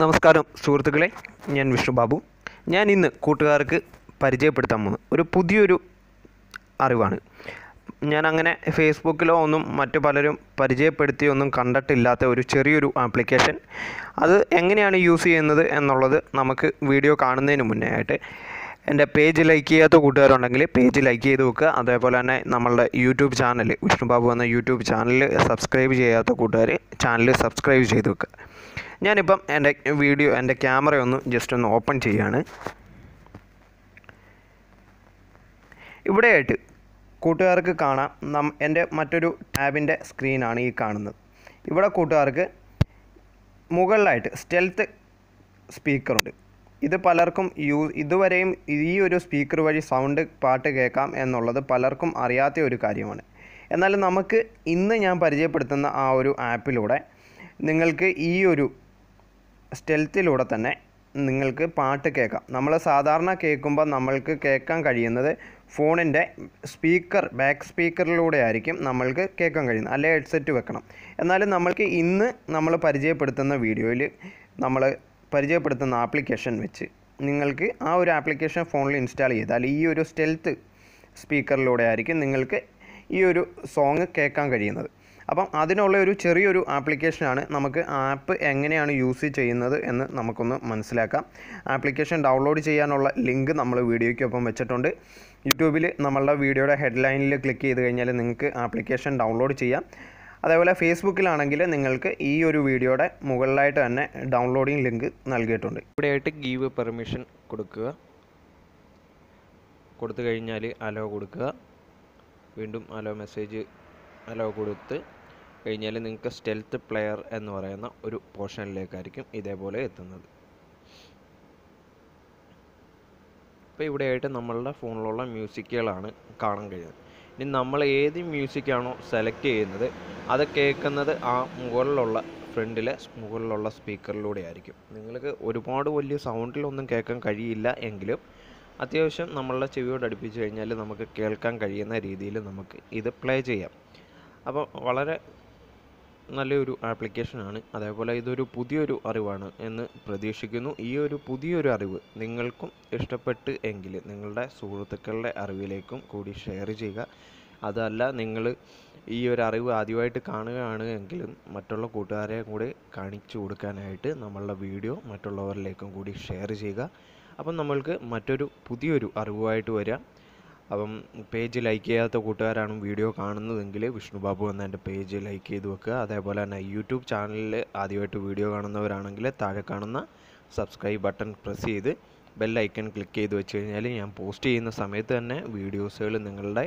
നമസ്കാരം സുഹൃത്തുക്കളെ. ഞാൻ വിഷ്ണു ബാബു. ഞാൻ ഇന്ന് കൂട്ടുകാർക്ക് പരിചയപ്പെടുത്താൻ പോകുന്നത് ഒരു പുതിയൊരു അറിവാണ്. ഞാൻ അങ്ങനെ ഫേസ്ബുക്കിലോ ഒന്നും മറ്റു പലരും പരിചയപ്പെടുത്തിയൊന്നും കണ്ടിട്ടില്ലാത്ത ഒരു ചെറിയൊരു ആപ്ലിക്കേഷൻ. അത് എങ്ങനെയാണ് യൂസ് ചെയ്യുന്നത് എന്നുള്ളത് നമുക്ക് വീഡിയോ കാണുന്നതിന് മുന്നേ ആയിട്ട് എന്റെ പേജ് ലൈക്ക് ചെയ്യാത്ത കൂട്ടുകാരുണ്ടെങ്കിൽ പേജ് ലൈക്ക് ചെയ്ത് വെക്കുക. അതേപോലെ തന്നെ നമ്മളുടെ യൂട്യൂബ് ചാനൽ വിഷ്ണുബാബു എന്ന യൂട്യൂബ് ചാനൽ സബ്സ്ക്രൈബ് ചെയ്യാത്ത കൂട്ടുകാർ ചാനൽ സബ്സ്ക്രൈബ് ചെയ്ത് വെക്കുക. ഞാനിപ്പം എന്റെ വീഡിയോ എന്റെ ക്യാമറ ഒന്ന് ജസ്റ്റ് ഒന്ന് ഓപ്പൺ ചെയ്യാണ് ഇവിടെയായിട്ട് കൂട്ടുകാർക്ക് കാണാം. നം എന്റെ മറ്റൊരു ടാബിന്റെ സ്ക്രീനാണ് ഈ കാണുന്നത്. ഇവിടെ കൂട്ടുകാർക്ക് മുകളിലായിട്ട് സ്റ്റെൽത്ത് സ്പീക്കറുണ്ട് ഇത് പലർക്കും യൂ ഇതുവരെയും ഈ ഒരു സ്പീക്കർ വഴി സൗണ്ട് പാട്ട് കേൾക്കാം എന്നുള്ളത് പലർക്കും അറിയാത്ത ഒരു കാര്യമാണ്. എന്നാൽ നമുക്ക് ഇന്ന് ഞാൻ പരിചയപ്പെടുത്തുന്ന ആ ഒരു ആപ്പിലൂടെ നിങ്ങൾക്ക് ഈ ഒരു സ്റ്റെൽത്തിലൂടെ തന്നെ നിങ്ങൾക്ക് പാട്ട് കേൾക്കാം. നമ്മൾ സാധാരണ കേൾക്കുമ്പോൾ നമ്മൾക്ക് കേൾക്കാൻ കഴിയുന്നത് ഫോണിന്റെ സ്പീക്കർ ബാക്ക് സ്പീക്കറിലൂടെ ആയിരിക്കും നമ്മൾക്ക് കേൾക്കാൻ കഴിയുന്നത്. അല്ലെ ഹെഡ്സെറ്റ് വെക്കണം. എന്നാലും നമ്മൾക്ക് ഇന്ന് നമ്മൾ പരിചയപ്പെടുത്തുന്ന വീഡിയോയിൽ നമ്മൾ പരിചയപ്പെടുത്തുന്ന ആപ്ലിക്കേഷൻ വെച്ച് നിങ്ങൾക്ക് ആ ഒരു ആപ്ലിക്കേഷൻ ഫോണിൽ ഇൻസ്റ്റാൾ ചെയ്താൽ ഈ ഒരു സ്റ്റെൽത്ത് സ്പീക്കറിലൂടെ ആയിരിക്കും നിങ്ങൾക്ക് ഈ ഒരു സോങ് കേൾക്കാൻ കഴിയുന്നത്. അപ്പം അതിനുള്ള ഒരു ചെറിയൊരു ആപ്ലിക്കേഷനാണ് നമുക്ക് ആപ്പ് എങ്ങനെയാണ് യൂസ് ചെയ്യുന്നത് എന്ന് നമുക്കൊന്ന് മനസ്സിലാക്കാം. ആപ്ലിക്കേഷൻ ഡൗൺലോഡ് ചെയ്യാനുള്ള ലിങ്ക് നമ്മൾ വീഡിയോയ്ക്കൊപ്പം വെച്ചിട്ടുണ്ട്. യൂട്യൂബിൽ നമ്മളുടെ വീഡിയോയുടെ ഹെഡ്ലൈനിൽ ക്ലിക്ക് ചെയ്ത് കഴിഞ്ഞാൽ നിങ്ങൾക്ക് ആപ്ലിക്കേഷൻ ഡൗൺലോഡ് ചെയ്യാം. അതേപോലെ ഫേസ്ബുക്കിലാണെങ്കിൽ നിങ്ങൾക്ക് ഈ ഒരു വീഡിയോയുടെ മുകളിലായിട്ട് തന്നെ ഡൗൺലോഡിങ് ലിങ്ക് നൽകിയിട്ടുണ്ട്. ഇവിടെയായിട്ട് ഗീവ് പെർമിഷൻ കൊടുക്കുക. കൊടുത്തു കഴിഞ്ഞാൽ അലോ കൊടുക്കുക. വീണ്ടും അലോ മെസ്സേജ് അലോ കൊടുത്ത് കഴിഞ്ഞാൽ നിങ്ങൾക്ക് സ്റ്റെൽത്ത് പ്ലെയർ എന്ന് പറയുന്ന ഒരു പോർഷനിലേക്കായിരിക്കും ഇതേപോലെ എത്തുന്നത്. ഇപ്പോൾ ഇവിടെയായിട്ട് നമ്മളുടെ ഫോണിലുള്ള മ്യൂസിക്കുകളാണ് കാണാൻ കഴിയുന്നത്. ഇനി നമ്മൾ ഏത് മ്യൂസിക്കാണോ സെലക്ട് ചെയ്യുന്നത് അത് കേൾക്കുന്നത് ആ മുകളിലുള്ള ഫ്രണ്ടിലെ മുകളിലുള്ള സ്പീക്കറിലൂടെ ആയിരിക്കും. നിങ്ങൾക്ക് ഒരുപാട് വലിയ സൗണ്ടിലൊന്നും കേൾക്കാൻ കഴിയില്ല എങ്കിലും അത്യാവശ്യം നമ്മളുടെ ചെവിയോട് അടുപ്പിച്ച് കഴിഞ്ഞാൽ നമുക്ക് കേൾക്കാൻ കഴിയുന്ന രീതിയിൽ നമുക്ക് ഇത് പ്ലേ ചെയ്യാം. അപ്പോൾ വളരെ നല്ലൊരു ആപ്ലിക്കേഷനാണ് അതേപോലെ ഇതൊരു പുതിയൊരു അറിവാണ് എന്ന് പ്രതീക്ഷിക്കുന്നു. ഈ ഒരു പുതിയൊരു അറിവ് നിങ്ങൾക്കും ഇഷ്ടപ്പെട്ട് എങ്കിൽ നിങ്ങളുടെ സുഹൃത്തുക്കളുടെ അറിവിലേക്കും കൂടി ഷെയർ ചെയ്യുക. അതല്ല നിങ്ങൾ ഈ ഒരു അറിവ് ആദ്യമായിട്ട് കാണുകയാണ് എങ്കിലും മറ്റുള്ള കൂട്ടുകാരെ കൂടി കാണിച്ചു കൊടുക്കാനായിട്ട് നമ്മളുടെ വീഡിയോ മറ്റുള്ളവരിലേക്കും കൂടി ഷെയർ ചെയ്യുക. അപ്പം നമ്മൾക്ക് മറ്റൊരു പുതിയൊരു അറിവുമായിട്ട് വരാം. അപ്പം പേജ് ലൈക്ക് ചെയ്യാത്ത കൂട്ടുകാരാണ് വീഡിയോ കാണുന്നതെങ്കിൽ വിഷ്ണു ബാബു എന്ന എന്റെ പേജ് ലൈക്ക് ചെയ്ത് വെക്കുക. അതേപോലെ തന്നെ യൂട്യൂബ് ചാനലിൽ ആദ്യമായിട്ട് വീഡിയോ കാണുന്നവരാണെങ്കിൽ താഴെ കാണുന്ന സബ്സ്ക്രൈബ് ബട്ടൺ പ്രസ് ചെയ്ത് ബെല്ലൈക്കൺ ക്ലിക്ക് ചെയ്ത് വെച്ച് കഴിഞ്ഞാൽ ഞാൻ പോസ്റ്റ് ചെയ്യുന്ന സമയത്ത് തന്നെ വീഡിയോസുകൾ നിങ്ങളുടെ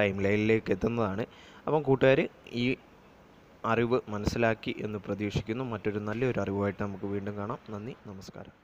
ടൈം ലൈനിലേക്ക് എത്തുന്നതാണ്. അപ്പം കൂട്ടുകാർ ഈ അറിവ് മനസ്സിലാക്കി എന്ന് പ്രതീക്ഷിക്കുന്നു. മറ്റൊരു നല്ലൊരു അറിവുമായിട്ട് നമുക്ക് വീണ്ടും കാണാം. നന്ദി നമസ്കാരം.